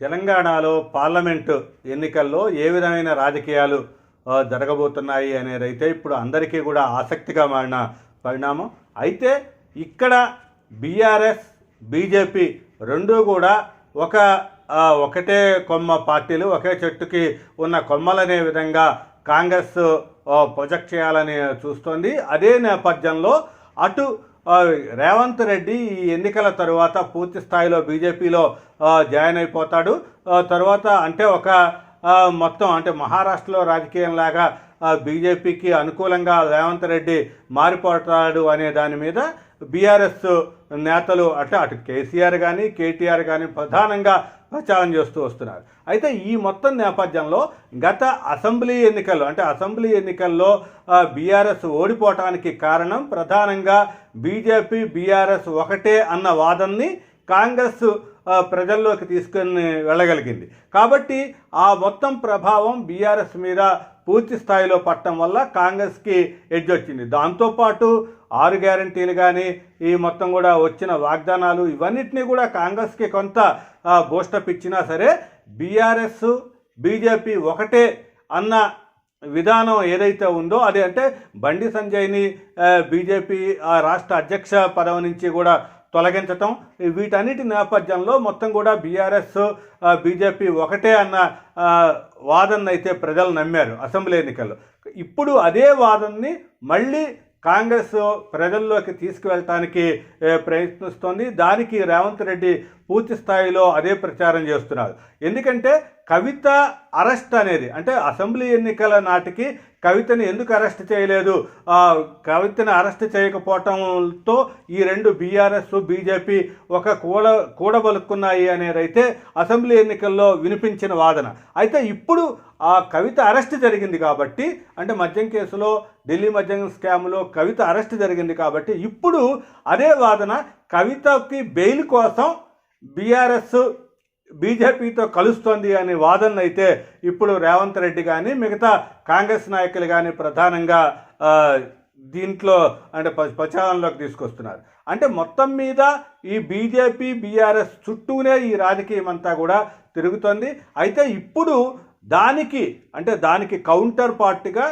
తెలంగాణలో పార్లమెంటు ఎన్నికల్లో ఏ విధమైన రాజకీయాలు జరగబోతున్నాయి అనేది అయితే ఇప్పుడు అందరికీ కూడా ఆసక్తిగా మారిన పరిణామం. అయితే ఇక్కడ బీఆర్ఎస్ బీజేపీ రెండూ కూడా ఒక ఒకటే కొమ్మ పార్టీలు ఒకే చెట్టుకి ఉన్న కొమ్మలనే విధంగా కాంగ్రెస్ ప్రొజెక్ట్ చేయాలని చూస్తోంది. అదే నేపథ్యంలో అటు రేవంత్ రెడ్డి ఈ ఎన్నికల తరువాత పూర్తి స్థాయిలో బీజేపీలో జాయిన్ అయిపోతాడు. తర్వాత అంటే ఒక మొత్తం అంటే మహారాష్ట్రలో రాజకీయంలాగా బీజేపీకి అనుకూలంగా రేవంత్ రెడ్డి మారిపోతాడు అనే దాని మీద బీఆర్ఎస్ నేతలు అంటే అటు కేసీఆర్ కానీ కేటీఆర్ కానీ ప్రధానంగా ప్రచారం చేస్తూ వస్తున్నారు. అయితే ఈ మొత్తం నేపథ్యంలో గత అసెంబ్లీ ఎన్నికల్లో అంటే అసెంబ్లీ ఎన్నికల్లో బీఆర్ఎస్ ఓడిపోవటానికి కారణం ప్రధానంగా బీజేపీ బీఆర్ఎస్ ఒకటే అన్న వాదనని కాంగ్రెస్ ప్రజల్లోకి తీసుకొని వెళ్ళగలిగింది. కాబట్టి ఆ మొత్తం ప్రభావం బీఆర్ఎస్ మీద పూర్తి స్థాయిలో పట్టడం వల్ల కాంగ్రెస్కి ఎడ్జ్ వచ్చింది. దాంతోపాటు ఆరు గ్యారంటీలు కానీ ఈ మొత్తం కూడా వచ్చిన వాగ్దానాలు ఇవన్నిటినీ కూడా కాంగ్రెస్కి కొంత బూస్టప్ ఇచ్చినా సరే బీఆర్ఎస్ బీజేపీ ఒకటే అన్న విధానం ఏదైతే ఉందో అది అంటే బండి సంజయ్ని బీజేపీ ఆ రాష్ట్ర అధ్యక్ష పదవి నుంచి కూడా తొలగించటం. వీటన్నిటి నేపథ్యంలో మొత్తం కూడా బీఆర్ఎస్ బీజేపీ ఒకటే అన్న వాదనను అయితే ప్రజలు నమ్మారు అసెంబ్లీ ఎన్నికల్లో. ఇప్పుడు అదే వాదనని మళ్ళీ కాంగ్రెస్ ప్రజల్లోకి తీసుకువెళ్ళటానికి ప్రయత్నిస్తోంది. దానికి రేవంత్ రెడ్డి పూర్తి స్థాయిలో అదే ప్రచారం చేస్తున్నారు. ఎందుకంటే కవిత అరెస్ట్ అనేది అంటే అసెంబ్లీ ఎన్నికల నాటికి కవితని ఎందుకు అరెస్ట్ చేయలేదు? కవితను కవితని అరెస్ట్ చేయకపోవటంతో ఈ రెండు బీఆర్ఎస్ బీజేపీ ఒక కూడ కూడబలుక్కున్నాయి అనేది అయితే అసెంబ్లీ ఎన్నికల్లో వినిపించిన వాదన. అయితే ఇప్పుడు ఆ కవిత అరెస్ట్ జరిగింది కాబట్టి అంటే మద్యం కేసులో ఢిల్లీ మద్యం స్కామ్లో కవిత అరెస్ట్ జరిగింది కాబట్టి ఇప్పుడు అదే వాదన కవితకి బెయిల్ కోసం బీఆర్ఎస్ బీజేపీతో కలుస్తోంది అనే వాదన అయితే ఇప్పుడు రేవంత్ రెడ్డి కానీ మిగతా కాంగ్రెస్ నాయకులు కానీ ప్రధానంగా దీంట్లో అంటే ప్రచారంలోకి తీసుకొస్తున్నారు. అంటే మొత్తం మీద ఈ బీజేపీ బీఆర్ఎస్ చుట్టూనే ఈ రాజకీయం అంతా కూడా తిరుగుతోంది. అయితే ఇప్పుడు దానికి అంటే దానికి కౌంటర్ పార్ట్గా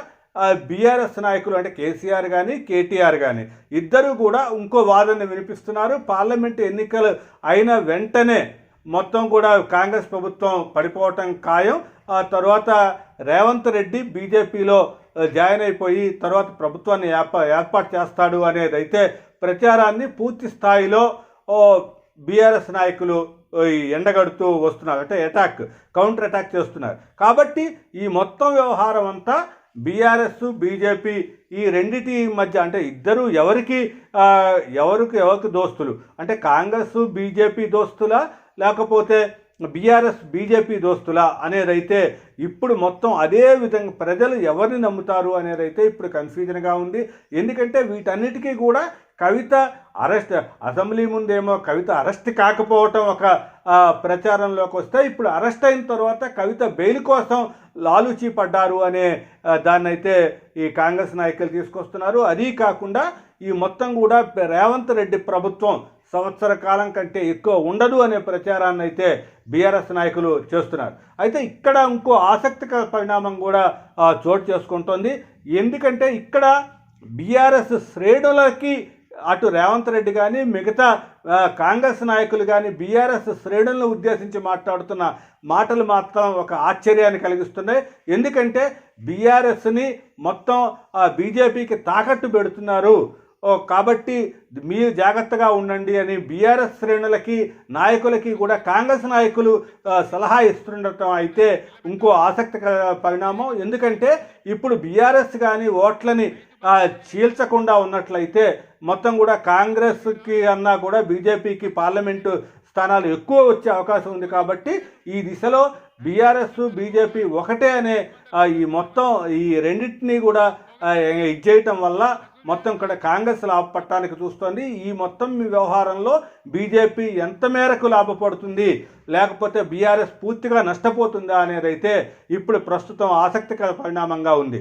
బీఆర్ఎస్ నాయకులు అంటే కేసీఆర్ కానీ కేటీఆర్ కానీ ఇద్దరు కూడా ఇంకో వాదన వినిపిస్తున్నారు. పార్లమెంట్ ఎన్నికలు అయిన వెంటనే మొత్తం కూడా కాంగ్రెస్ ప్రభుత్వం పడిపోవటం ఖాయం. ఆ తర్వాత రేవంత్ రెడ్డి బీజేపీలో జాయిన్ అయిపోయి తర్వాత ప్రభుత్వాన్ని ఏర్పా ఏర్పాటు చేస్తాడు అనేది అయితే ప్రచారాన్ని పూర్తి స్థాయిలో బీఆర్ఎస్ నాయకులు ఎండగడుతూ వస్తున్నారు. అంటే అటాక్ కౌంటర్ అటాక్ చేస్తున్నారు. కాబట్టి ఈ మొత్తం వ్యవహారం అంతా బీఆర్ఎస్ బీజేపీ ఈ రెండిటి మధ్య అంటే ఇద్దరు ఎవరికి ఎవరికి ఎవరికి దోస్తులు? అంటే కాంగ్రెస్ బీజేపీ దోస్తులా లేకపోతే బీఆర్ఎస్ బీజేపీ దోస్తులా అనేదైతే ఇప్పుడు మొత్తం అదే విధంగా ప్రజలు ఎవరిని నమ్ముతారు అనేదైతే ఇప్పుడు కన్ఫ్యూజన్గా ఉంది. ఎందుకంటే వీటన్నిటికీ కూడా కవిత అరెస్ట్ అసెంబ్లీ ముందేమో కవిత అరెస్ట్ కాకపోవటం ఒక ప్రచారంలోకి వస్తే ఇప్పుడు అరెస్ట్ అయిన తర్వాత కవిత బెయిల్ కోసం లాలుచీ పడ్డారు అనే దాన్నైతే ఈ కాంగ్రెస్ నాయకులు తీసుకొస్తున్నారు. అదీ కాకుండా ఈ మొత్తం కూడా రేవంత్ రెడ్డి ప్రభుత్వం సంవత్సర కాలం కంటే ఎక్కువ ఉండదు అనే ప్రచారాన్ని అయితే బీఆర్ఎస్ నాయకులు చేస్తున్నారు. అయితే ఇక్కడ ఇంకో ఆసక్తికర పరిణామం కూడా చోటు చేసుకుంటోంది. ఎందుకంటే ఇక్కడ బీఆర్ఎస్ శ్రేణులకి అటు రేవంత్ రెడ్డి కానీ మిగతా కాంగ్రెస్ నాయకులు కానీ బీఆర్ఎస్ శ్రేణులను ఉద్దేశించి మాట్లాడుతున్న మాటలు మాత్రం ఒక ఆశ్చర్యాన్ని కలిగిస్తున్నాయి. ఎందుకంటే బీఆర్ఎస్ని మొత్తం బీజేపీకి తాకట్టు పెడుతున్నారు కాబట్టి మీరు జాగ్రత్తగా ఉండండి అని బీఆర్ఎస్ శ్రేణులకి నాయకులకి కూడా కాంగ్రెస్ నాయకులు సలహా ఇస్తుండటం అయితే ఇంకో ఆసక్తికర పరిణామం. ఎందుకంటే ఇప్పుడు బీఆర్ఎస్ కానీ ఓట్లని చీల్చకుండా ఉన్నట్లయితే మొత్తం కూడా కాంగ్రెస్కి అన్నా కూడా బీజేపీకి పార్లమెంటు స్థానాలు ఎక్కువ వచ్చే అవకాశం ఉంది కాబట్టి ఈ దిశలో బీఆర్ఎస్ బీజేపీ ఒకటే అనే ఈ మొత్తం ఈ రెండింటినీ కూడా ఇచ్చేయటం వల్ల మొత్తం ఇక్కడ కాంగ్రెస్ లాభపడటానికి చూస్తోంది. ఈ మొత్తం మీ వ్యవహారంలో బీజేపీ ఎంత మేరకు లాభపడుతుంది? లేకపోతే బీఆర్ఎస్ పూర్తిగా నష్టపోతుందా అనేది అయితే ఇప్పుడు ప్రస్తుతం ఆసక్తికర పరిణామంగా ఉంది.